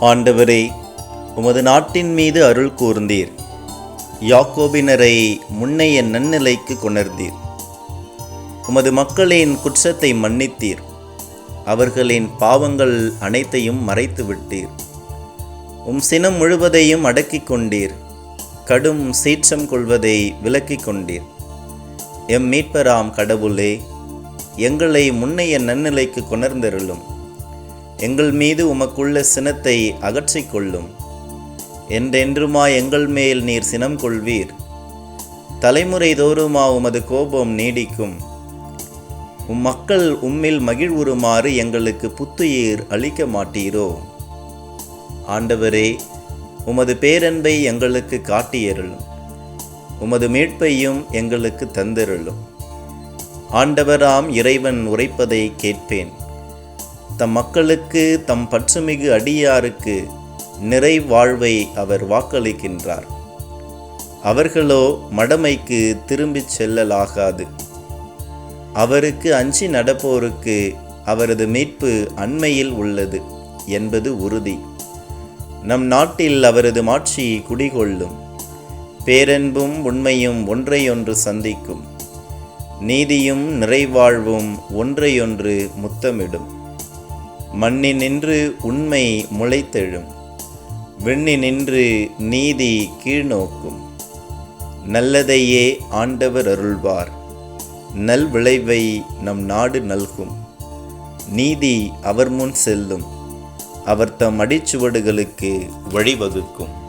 ஆண்டவரே உமது நாட்டின் மீது அருள் கூர்ந்தீர். யாக்கோபினரை முன்னைய நன்னிலைக்கு கொணர்ந்தீர். உமது மக்களின் குற்றத்தை மன்னித்தீர். அவர்களின் பாவங்கள் அனைத்தையும் மறைத்து விட்டீர் உம் சினம் முழுவதையும் அடக்கிக் கொண்டீர். கடும் சீற்றம் கொள்வதை விலக்கிக் கொண்டீர். எம் மீட்பராம் கடவுளே எங்களை முன்னைய நன்னிலைக்கு கொணர்ந்தருளும். எங்கள் மீது உமக்குள்ள சினத்தை அகற்றிக் கொள்ளும் என்றென்றுமா எங்கள் மேல் நீர் சினம் கொள்வீர்? தலைமுறை தோறுமா உமது கோபம் நீடிக்கும். உம் மக்கள் உம்மில் மகிழ்வுறுமாறு எங்களுக்கு புத்துயிர் அளிக்க மாட்டீரோ? ஆண்டவரே உமது பேரன்பை எங்களுக்கு காட்டியருளும் உமது மீட்பையும் எங்களுக்கு தந்திருளும். ஆண்டவராம் இறைவன் உரைப்பதை கேட்பேன். தம் மக்களுக்கு தம் பற்றுமிகு அடியாருக்கு நிறை வாழ்வை அவர் வாக்களிக்கின்றார். அவர்களோ மடமைக்கு திரும்பிச் செல்லலாகாது. அவருக்கு அஞ்சி நடப்போருக்கு அவரது மீட்பு அண்மையில் உள்ளது என்பது உறுதி. நம் நாட்டில் அவரது மாட்சி குடிகொள்ளும். பேரன்பும் உண்மையும் ஒன்றையொன்று சந்திக்கும். நீதியும் நிறைவாழ்வும் ஒன்றையொன்று முத்தமிடும். மண்ணினின்று உண்மை முளைத்தெழும். விண்ணினின்று நீதி கீழ்நோக்கும். நல்லதையே ஆண்டவர் அருள்வார். நல் விளைவை நம் நாடு நல்கும். நீதி அவர் முன் செல்லும். அவர் தம் அடிச்சுவடுகளுக்கு வழிவகுக்கும்.